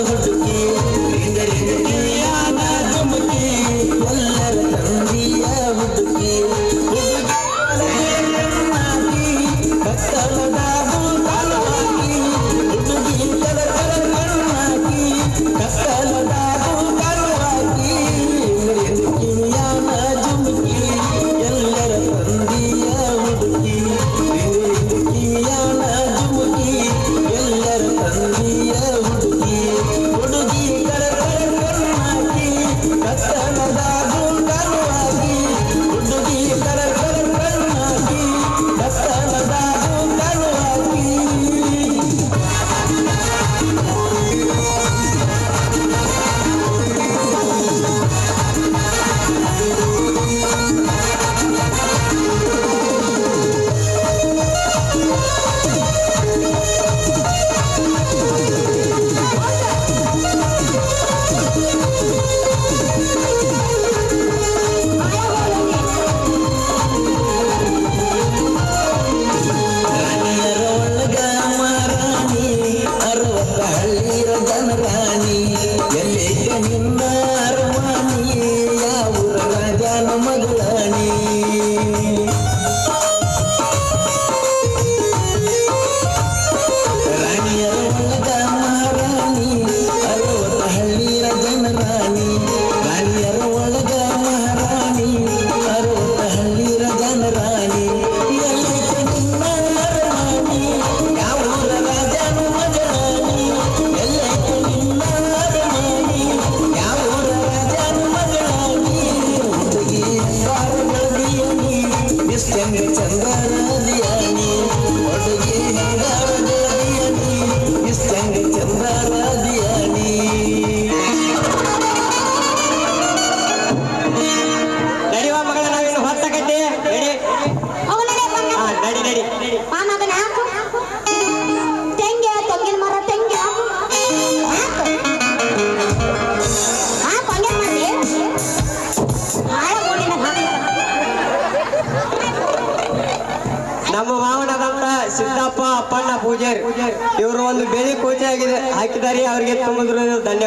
I'll have to give. ಎಲ್ಲ ನಿನ್ನ ಅರಮಾನಿಯೇ ಯಾವ ರಾಜಾನ ಮಗಳಾಣಿ Maravilha. ನಮ್ಮ ಮಾವನದಂತ ಸಿದ್ದಪ್ಪ ಅಪ್ಪಣ್ಣ ಪೂಜಾರಿ. ಇವರು ಒಂದು ಬೆಳಿ ಪೂಜೆ ಆಗಿದೆ ಹಾಕಿದ್ದಾರೆ. ಅವರಿಗೆ ತುಂಬಿದ್ರು ಧನ್ಯವಾದ.